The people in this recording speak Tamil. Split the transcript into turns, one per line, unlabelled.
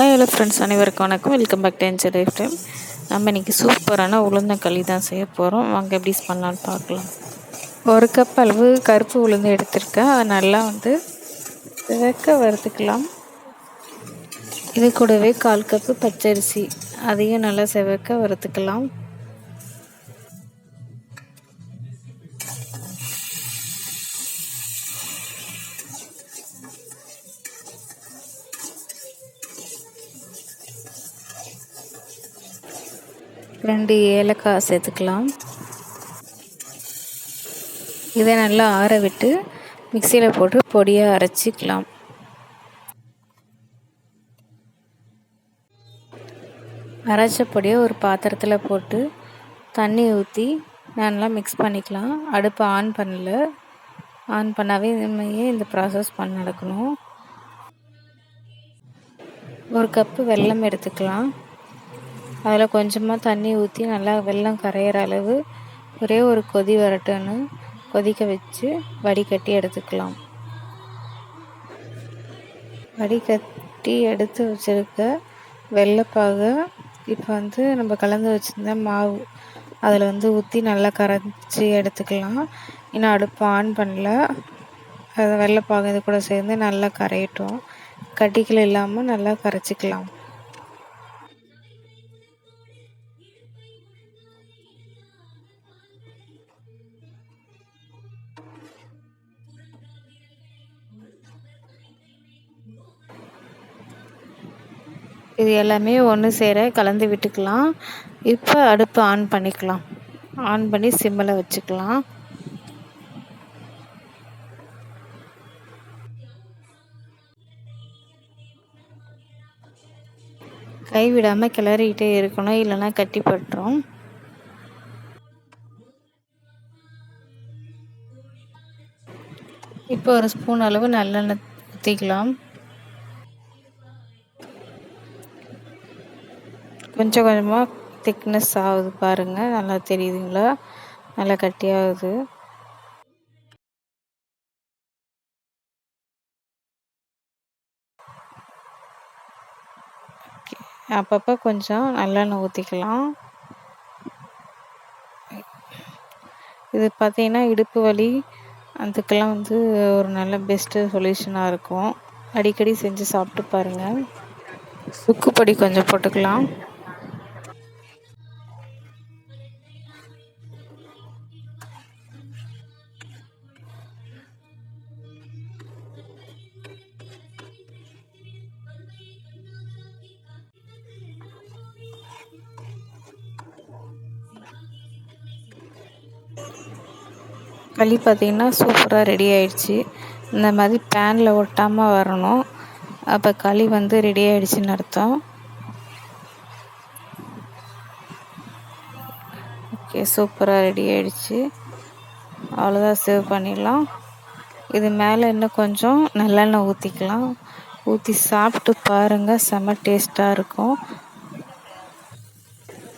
ஹலோ ஃப்ரெண்ட்ஸ் அனைவருக்கும் வணக்கம். Welcome back to enjoy life time நம்ம இன்றைக்கி சூப்பரான உளுந்தங்களி தான் செய்ய போகிறோம் வாங்க எப்படி பண்ணலான்னு பார்க்கலாம். ஒரு கப் அளவு கருப்பு உளுந்து எடுத்திருக்கேன். அதை நல்லா வந்து வெக்க வறுத்துக்கலாம். இது கூடவே கால் கப்பு பச்சரிசி. அதையும் நல்லா செவக்க வறுத்துக்கலாம். ரெண்டு ஏலக்காய் சேர்த்துக்கலாம். இதை நல்லா ஆற விட்டு மிக்சியில் போட்டு பொடியாக அரைச்சிக்கலாம். அரைச்ச பொடியை ஒரு பாத்திரத்தில் போட்டு தண்ணி ஊற்றி நல்லா மிக்ஸ் பண்ணிக்கலாம். அடுப்பை ஆன் பண்ணல. ஆன் பண்ணாவே இனிமையே இந்த ப்ராசஸ் பண்ண நடக்கணும். ஒரு கப்பு வெல்லம் எடுத்துக்கலாம். அதில் கொஞ்சமாக தண்ணி ஊற்றி நல்லா வெல்லம் கரையிற அளவு ஒரே ஒரு கொதி வரட்டுன்னு கொதிக்க வச்சு வடிகட்டி எடுத்துக்கலாம். வடிகட்டி எடுத்து வச்சுருக்க வெள்ளைப்பாகை இப்போ வந்து நம்ம கலந்து வச்சுருந்த மாவு அதில் வந்து ஊற்றி நல்லா கரைச்சி எடுத்துக்கலாம். இன்னும் அடுப்பு ஆன் பண்ணல. அது வெள்ளைப்பாகு இது கூட சேர்ந்து நல்லா கரையட்டும். கட்டிகள் இல்லாமல் நல்லா கரைச்சிக்கலாம். இது எல்லாமே ஒன்று சேர கலந்து விட்டுக்கலாம். இப்போ அடுப்பு ஆன் பண்ணிக்கலாம். ஆன் பண்ணி சிம்மில் வச்சுக்கலாம். கைவிடாமல் கிளறிக்கிட்டே இருக்கணும் இல்லைன்னா கட்டி பட்டுரும். இப்போ ஒரு ஸ்பூன் அளவு நல்லெண்ணெய் ஊற்றிக்கலாம் கொஞ்சம் கொஞ்சமாக திக்னஸ் ஆகுது பாருங்கள் நல்லா தெரியுதுங்களா? நல்லா கட்டியாகுது. அப்பப்போ கொஞ்சம் நல்லெண்ணெய் ஊற்றிக்கலாம் இது பார்த்திங்கன்னா இடுப்பு வலி அதுக்கெல்லாம் வந்து ஒரு நல்ல பெஸ்ட்டு சொல்யூஷனாக இருக்கும். அடிக்கடி செஞ்சு சாப்பிட்டு பாருங்கள் சுக்குப்பொடி கொஞ்சம் போட்டுக்கலாம். களி பார்த்திங்கன்னா சூப்பராக ரெடி ஆயிடுச்சு. இந்த மாதிரி பேனில் ஒட்டாமல் வரணும். அப்போ களி வந்து ரெடி ஆயிடுச்சுன்னு அர்த்தம். ஓகே சூப்பராக ரெடி ஆயிடுச்சு. அவ்வளோதான் சேவ் பண்ணிடலாம். இது மேலே இன்னும் கொஞ்சம் நல்லெண்ணெய் ஊற்றிக்கலாம் ஊற்றி சாப்பிட்டு பாருங்கள் செம்ம டேஸ்ட்டாக இருக்கும்.